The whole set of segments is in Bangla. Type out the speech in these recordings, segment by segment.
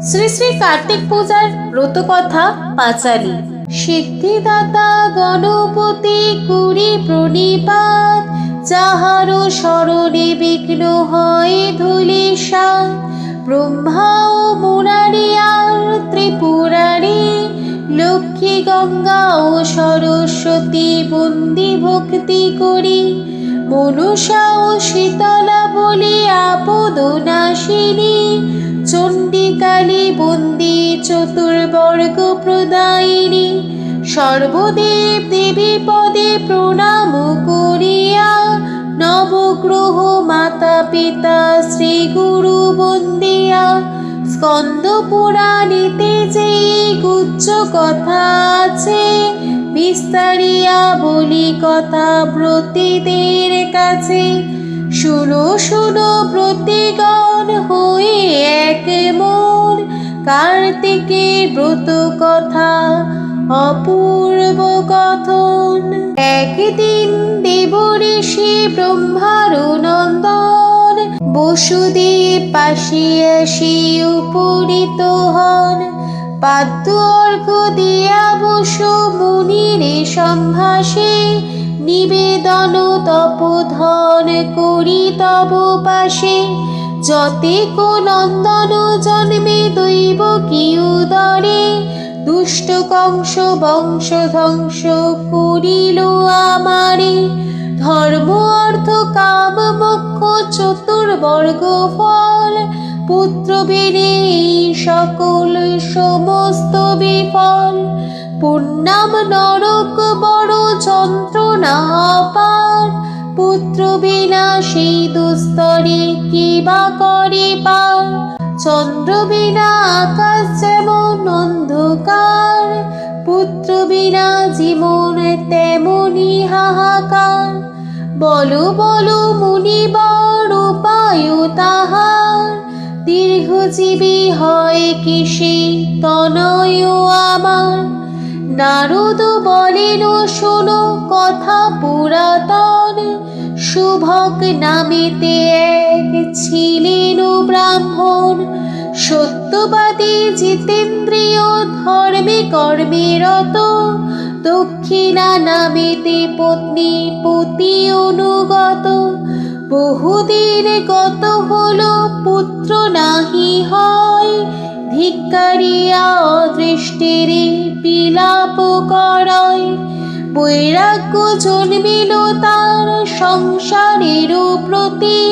শ্রী শ্রী কার্তিক পূজার ব্রত কথা পাঁচালি। সিদ্ধিদাতা গণপতি কুড়ি প্রণিপাত, যাহার স্মরণে বিঘ্ন হয় ধুলিসাত ব্রহ্মা ও আর ত্রিপুরারি, লক্ষ্মী গঙ্গা ও সরস্বতী বন্দি ভক্তি করি। মনুষা ও শীতলা বলি আপদ চণ্ডিকালী বন্দি চতুর্বর্গ প্রদায়িনী, সর্বদেব দেবী পদে প্রণাম করিয়া নবগ্রহ মাতা পিতা শ্রী গুরু বন্দিয়া, স্কন্দ পুরাণীতে যে গুচ্ছ কথা আছে, বিস্তারিয়া বলি কথা ব্রতীদের কাছে শুনো শুনো প্রতিগণ হয়ে এক মন কার্তিকের ব্রত কথা, অপূর্ব কথন। একদিন দেব ঋষি ব্রহ্মার নন্দন, বসুদেব পাশিয়াসি উপনীত হন। পাদ্য অর্ঘ দিয়া বসু মুনির সম্ভাসে নিবেদন তপধন করি তব পাশে। যতে নন্দন জন্মে দৈব কি উদরে দুষ্ট কংস বংশ ধ্বংস করিল আমারে। ধর্ম, অর্থ, কাম, মোক্ষ, চতুর্বর্গ, ফল, পুত্র বেড়ে সকল সমস্ত বিফল। পুণ্যাম নরক বড় যন্ত্রণা পার। পুত্র বিনা সেই দুস্তরে কি বা করে পার? চন্দ্র বিনা আকাশ যেমন অন্ধকার, পুত্র বিনা জীবন তেমনি হাহাকার। বলো বলো, মুনিবর, উপায় তাহার। দীর্ঘজীবী হয় কিসে? তনয় আমার। নারদ বলেন, শোনো কথা পুরাতন। শুভক নামেতে এক ছিলেন ব্রাহ্মণ। সত্যবাদী জিতেন্দ্রিয় ধর্মে কর্মে রত দক্ষিণা নামেতে পত্নী পতি অনুগত। বহুদিন গত হলো, পুত্র নাহি হয়। ধিক্কারিয়া অদৃষ্টিরে বিলাপ করয় বৈরাগ্য জন্মিল তার সংসারের প্রতি।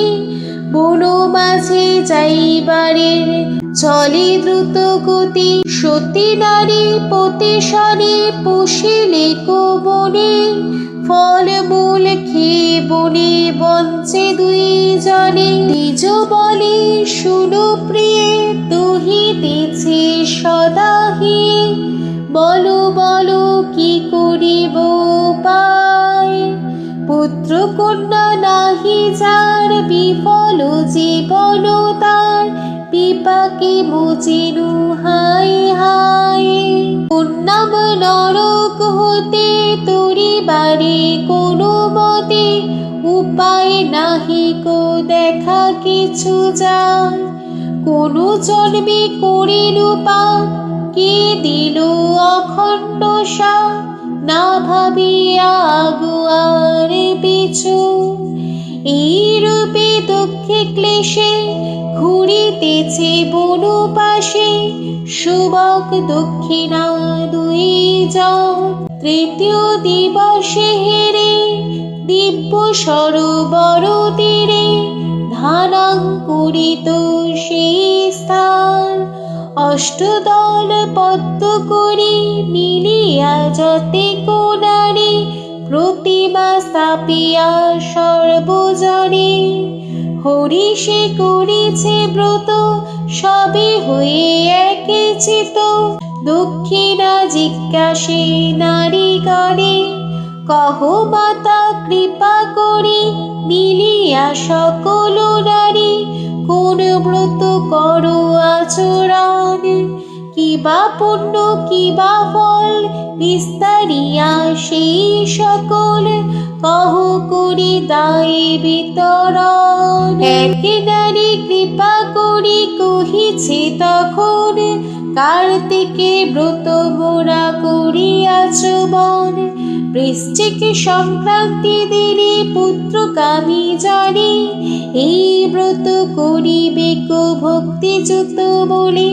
বন মাঝে যাইবারের চলে দ্রুত গতি, সতী নারী পতিশনে পুষিলে বনে। ফল মূল খেয়ে বনে বঞ্চে দুই জনে নিজ বলে শুনো প্রিয়ে দহিতেছে সদাহি। বলো বলো, কি করিব পায় পুত্র কন্যা নাহি, যার বিফল জীবন তার বিপাকে মুচিনু হাই হাই। উন্নাম নরক হতে তরিবারে কোনো মতে, উপায় নাহি কো দেখা কিছু যায় কোনো জন্মে করিল পাপ কে দিল অখণ্ড সাপ না ভাবিয়া আগুয়ার। পিছু। এই দুঃখে ক্লেশে ঘুরিতেছে বনু পাশে। শুভক দক্ষিণা দুই জন। তৃতীয় দিবসে হেরে দিব্য সরোবর তীরে ধানাঙ্কুরিত সেই স্থান। অষ্টদল পদ্ম করি মিলিয়া যতে কোনারে প্রতিমা স্থাপিয়া সর্বজনে। হরি সে করেছে ব্রত, সবে হয়ে একে চিত। দক্ষিণা জিজ্ঞাসে, নারী গণে, কহ মাতা কৃপা করি, মিলিয়া সকল নারী, কোন ব্রত করো আচরণ? কিবা পুণ্য কি বা ফল বিস্তারিয়া সেই সকল। কহ করি দায় বিতরণ। এক নারী কৃপা করি কহিছে তখন, কার্তিকে ব্রত মোরা করিয়াছ বন বৃশ্চিক সংক্রান্তি দিনে পুত্র কামি জানে, এই ব্রত করিবে কো ভক্তিযুত বলে।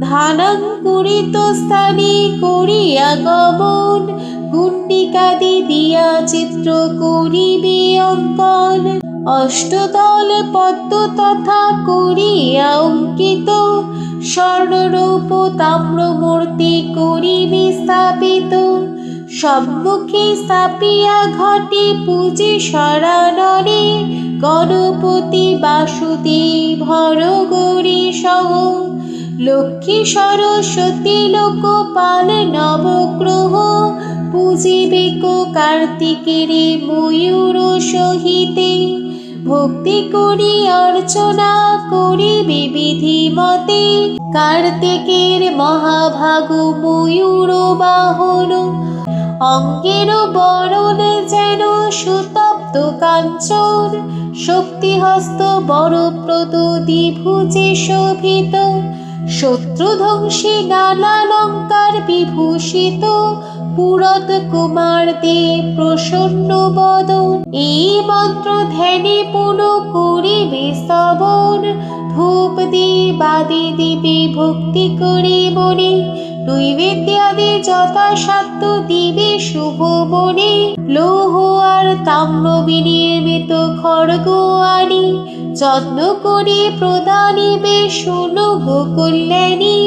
ধানাঙ্কুরিত স্থানে করিয়া গমন, গুণ্ডিকাদি দিয়া চিত্র করিবে অঙ্কন। অষ্টদল পদ্ম তথা করিয়া অঙ্কিত, স্বর্ণরূপ তাম্রমূর্তি করিবে স্থাপিত। সম্মুখে স্থাপিয়া ঘটে পুজে সরাননে গণপতি বাসুদেব হর গৌরী সহ। লক্ষ্মী সরস্বতী লোকপাল নবগ্রহ। পুজিবে কো কার্তিকেরে ময়ূর সহিতে। ভক্তি করি অর্চনা করি বিবিধি মতে কার্তিকের মহাভাগ ময়ূর বাহন। অঙ্গের বরণ যেন সুতপ্ত কাঞ্চন, শক্তিহস্ত বড়প্রদ দ্বিভুজে শোভিত, শত্রুধ্বংসী নানালঙ্কার বিভূষিত, পুরত কুমার দে প্রসন্ন বদন। এই মন্ত্র ধ্যানে পুন করিবে স্তবন ধূপ দিবাদি দিবে ভক্তি করে মনে। নৈবেদ্যাদি যথাসাধ্য দিবে শুভ বনে। লৌহ আর তাম্র বিনির্মিত খড়গ আনি যত্ন করে প্রদানিবে শোনো গো কল্যাণী।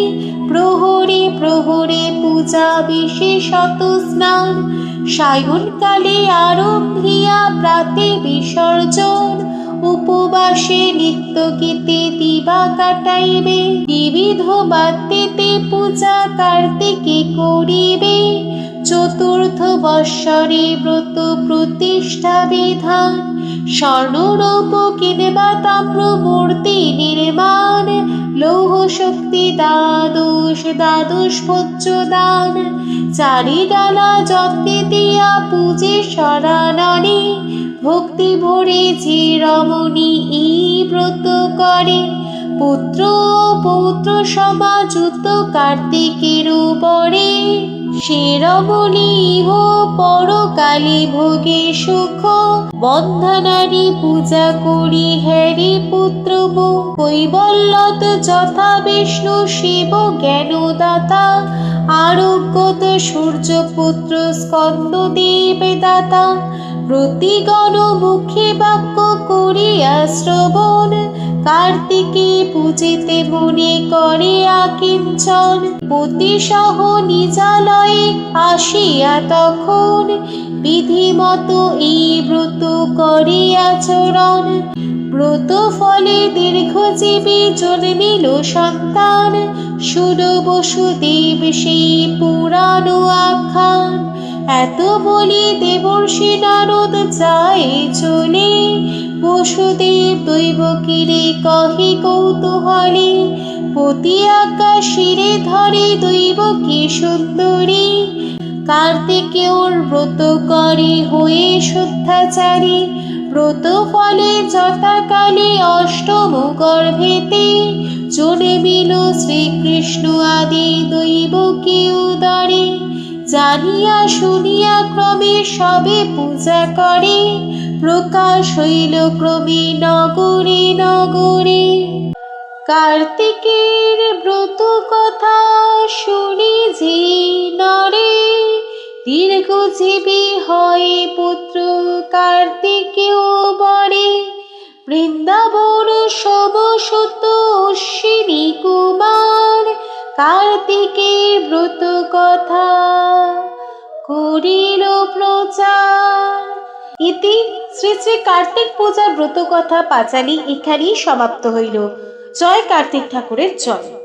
প্রহরে প্রহরে পূজা বিশেষত স্নান। সায়নকালে আরম্ভিয়া প্রাতে বিসর্জন। উপবাসে নিত্য গীতে দিবা কাটাইবে। বিবিধ বাদ্যেতে পূজা কার্তিকে করিবে। চতুর্থ বৎসরে ব্রত প্রতিষ্ঠা বিধান। স্বর্ণরূপ কিনবা তাম্র মূর্তি নির্মাণ। লৌহ শক্তি দ্বাদশ দ্বাদশ ভোজ্য দান। চারি ডালা যত্নে দিয়া পূজে সরাননে ভক্তি ভরে যে রমণী এই ব্রত করে, পুত্র পৌত্র সমাযুত কার্তিকের উপরে সে রমণী ইহ পরকালে ভোগে সুখ বন্ধনারী পূজা করি হ্যারি পুত্র মো কৈবল্যত যথা বিষ্ণু শিব জ্ঞানদাতা, আরোগ্যত সূর্যপুত্র স্কন্দ দেব দাতা প্রতিগণ মুখে বাক্য করিয়া শ্রবণ, কার্তিকে পূজিতে মনে করে আকিঞ্চন। পতিসহ নিজালয়ে আসিয়া তখন বিধিমত এই ব্রত করে আচরণ ব্রত ফলে দীর্ঘজীবী জন্মিল সন্তান। সুর বসুদেব সেই পুরানো আখ্যান এত বলি দেবর্ষি নারদ যায় চলে। বসুদেব দৈবকীরে কহে কৌতূহলে পতি আকাশিরে ধরে দৈবকী সুন্দরী। কার্তিকেয়র ব্রত করে হয়ে শুদ্ধাচারী, ব্রত ফলে যথাকালে অষ্টম গর্ভেতে জন্মিল শ্রীকৃষ্ণ আদি দৈবকী উদরে। জানিয়া শুনিয়া ক্রমে সবে পূজা করে, প্রকাশ হইল ক্রমে নগরে নগরে। কার্তিকের ব্রত কথা শুনি যে নরে, দীর্ঘজীবী হয় পুত্র কার্তিকেও বরে। বৃন্দাবন সমসুত অশ্বিনী কুমার কার্তিকের ব্রত কথা করিল প্রচার। ইতি শ্রী শ্রী কার্তিক পূজার ব্রত কথা পাঁচালী এখানেই সমাপ্ত হইল। জয় কার্তিক ঠাকুরের জয়।